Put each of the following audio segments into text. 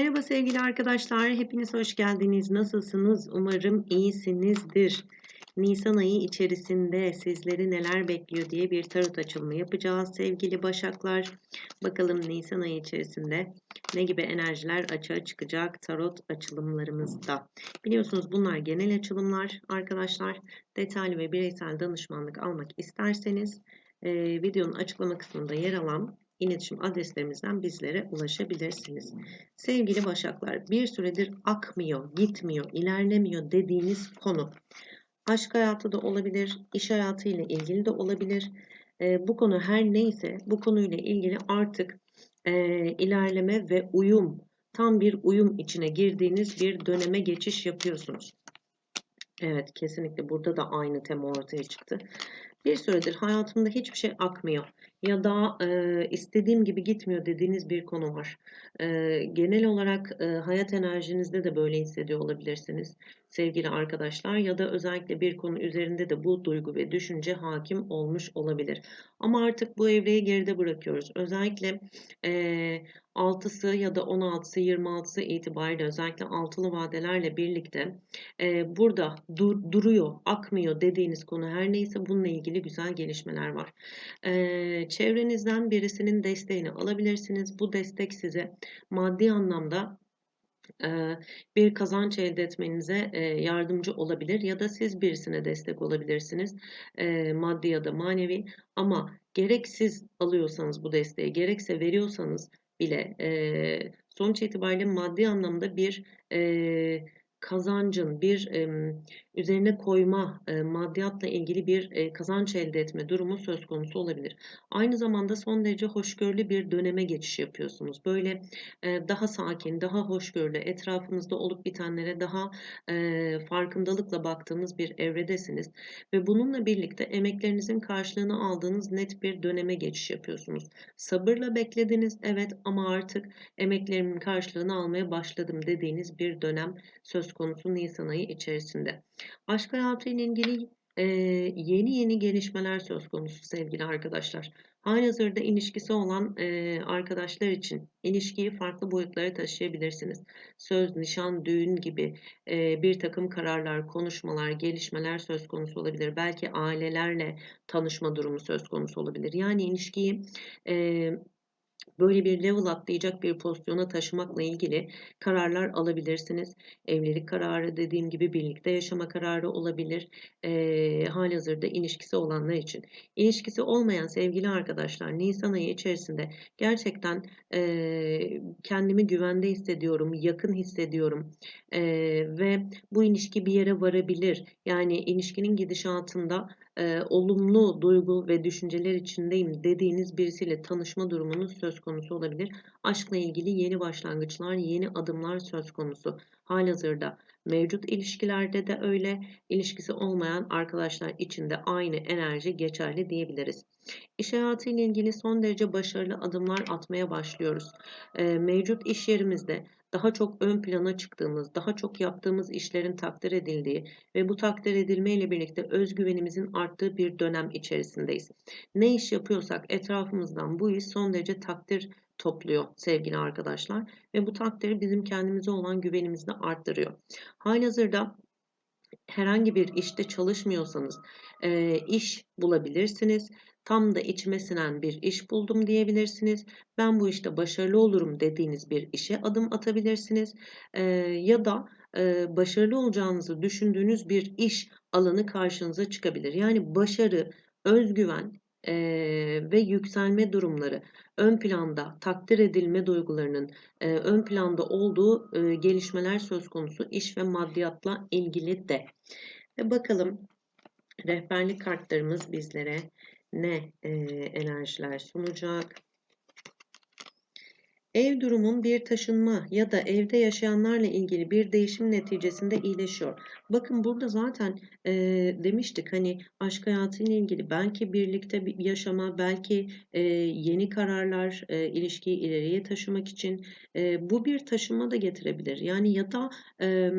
Merhaba sevgili arkadaşlar, hepiniz hoş geldiniz. Nasılsınız? Umarım iyisinizdir. Nisan ayı içerisinde sizleri neler bekliyor diye bir tarot açılımı yapacağız sevgili Başaklar. Bakalım Nisan ayı içerisinde ne gibi enerjiler açığa çıkacak tarot açılımlarımızda. Biliyorsunuz bunlar genel açılımlar arkadaşlar. Detaylı ve bireysel danışmanlık almak isterseniz e, videonun açıklama kısmında yer alan iletişim adreslerimizden bizlere ulaşabilirsiniz. Sevgili Başaklar, bir süredir akmıyor, gitmiyor, ilerlemiyor dediğiniz konu. Aşk hayatı da olabilir, iş hayatı ile ilgili de olabilir. E, bu konu her neyse bu konuyla ilgili artık e, ilerleme ve uyum, tam bir uyum içine girdiğiniz bir döneme geçiş yapıyorsunuz. Evet, kesinlikle burada da aynı tema ortaya çıktı. Bir süredir hayatımda hiçbir şey akmıyor ya da e, istediğim gibi gitmiyor dediğiniz bir konu var. E, genel olarak e, hayat enerjinizde de böyle hissediyor olabilirsiniz sevgili arkadaşlar ya da özellikle bir konu üzerinde de bu duygu ve düşünce hakim olmuş olabilir. Ama artık bu evreyi geride bırakıyoruz. Özellikle e, 6'sı ya da 16'sı 26'sı itibariyle özellikle altılı vadelerle birlikte e, burada dur, duruyor, akmıyor dediğiniz konu her neyse bununla ilgili güzel gelişmeler var. E, çevrenizden birisinin desteğini alabilirsiniz. Bu destek size maddi anlamda bir kazanç elde etmenize yardımcı olabilir ya da siz birisine destek olabilirsiniz maddi ya da manevi ama gerek siz alıyorsanız bu desteği gerekse veriyorsanız bile sonuç itibariyle maddi anlamda bir kazancın bir e, üzerine koyma e, maddiyatla ilgili bir e, kazanç elde etme durumu söz konusu olabilir. Aynı zamanda son derece hoşgörülü bir döneme geçiş yapıyorsunuz. Böyle e, daha sakin, daha hoşgörülü, etrafınızda olup bitenlere daha farkındalıkla baktığınız bir evredesiniz ve bununla birlikte emeklerinizin karşılığını aldığınız net bir döneme geçiş yapıyorsunuz. Sabırla beklediniz evet ama artık emeklerimin karşılığını almaya başladım dediğiniz bir dönem söz konusu Nisan ayı içerisinde. Aşk hayatı ile ilgili e, yeni yeni gelişmeler söz konusu sevgili arkadaşlar. Halihazırda ilişkisi olan e, arkadaşlar için ilişkiyi farklı boyutlara taşıyabilirsiniz. Söz, nişan, düğün gibi e, bir takım kararlar, konuşmalar, gelişmeler söz konusu olabilir. Belki ailelerle tanışma durumu söz konusu olabilir. Yani ilişkiyi e, böyle bir level atlayacak bir pozisyona taşımakla ilgili kararlar alabilirsiniz. Evlilik kararı dediğim gibi birlikte yaşama kararı olabilir. E, halihazırda ilişkisi olanlar için. İlişkisi olmayan sevgili arkadaşlar Nisan ayı içerisinde gerçekten e, kendimi güvende hissediyorum, yakın hissediyorum e, ve bu ilişki bir yere varabilir. Yani ilişkinin gidişatında e, olumlu duygu ve düşünceler içindeyim dediğiniz birisiyle tanışma durumunuz söz konusu olabilir. Aşkla ilgili yeni başlangıçlar, yeni adımlar söz konusu. Halihazırda mevcut ilişkilerde de öyle, ilişkisi olmayan arkadaşlar için de aynı enerji geçerli diyebiliriz. İş hayatı ile ilgili son derece başarılı adımlar atmaya başlıyoruz. E, mevcut iş yerimizde daha çok ön plana çıktığımız, daha çok yaptığımız işlerin takdir edildiği ve bu takdir edilme ile birlikte özgüvenimizin arttığı bir dönem içerisindeyiz. Ne iş yapıyorsak etrafımızdan bu iş son derece takdir topluyor sevgili arkadaşlar ve bu takdiri bizim kendimize olan güvenimizi arttırıyor. Halihazırda herhangi bir işte çalışmıyorsanız e, iş bulabilirsiniz tam da içime sinen bir iş buldum diyebilirsiniz. Ben bu işte başarılı olurum dediğiniz bir işe adım atabilirsiniz. E, ya da e, başarılı olacağınızı düşündüğünüz bir iş alanı karşınıza çıkabilir. Yani başarı, özgüven e, ve yükselme durumları ön planda takdir edilme duygularının e, ön planda olduğu e, gelişmeler söz konusu iş ve maddiyatla ilgili de. Ve bakalım rehberlik kartlarımız bizlere ne e, enerjiler sunacak? Ev durumun bir taşınma ya da evde yaşayanlarla ilgili bir değişim neticesinde iyileşiyor. Bakın burada zaten e, demiştik hani aşk hayatıyla ilgili belki birlikte bir yaşama, belki e, yeni kararlar, e, ilişkiyi ileriye taşımak için e, bu bir taşınma da getirebilir. Yani ya da e,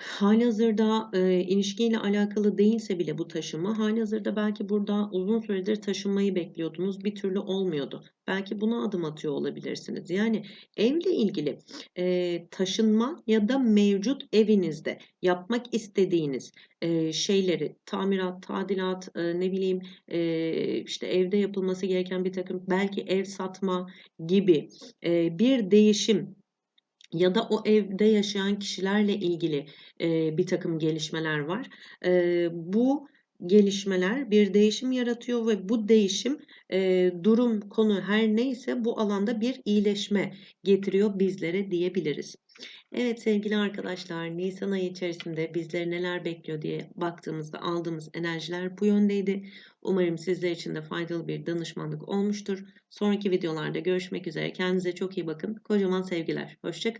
Hâlihazırda, eee, ilişkiyle alakalı değilse bile bu taşınma, hâlihazırda belki burada uzun süredir taşınmayı bekliyordunuz, bir türlü olmuyordu. Belki buna adım atıyor olabilirsiniz. Yani evle ilgili, eee, taşınma ya da mevcut evinizde yapmak istediğiniz, eee, şeyleri tamirat, tadilat, eee, ne bileyim, eee, işte, evde yapılması gereken birtakım belki ev satma gibi, eee, bir değişim ya da o evde yaşayan kişilerle ilgili, eee, birtakım gelişmeler var. Eee, bu gelişmeler bir değişim yaratıyor ve bu değişim, eee, durum, konu her neyse bu alanda bir iyileşme getiriyor bizlere diyebiliriz. Evet sevgili arkadaşlar, nisan ayı içerisinde bizleri neler bekliyor diye baktığımızda aldığımız enerjiler bu yöndeydi. Umarım sizler için de faydalı bir danışmanlık olmuştur. Sonraki videolarda görüşmek üzere. Kendinize çok iyi bakın. Kocaman sevgiler. Hoşça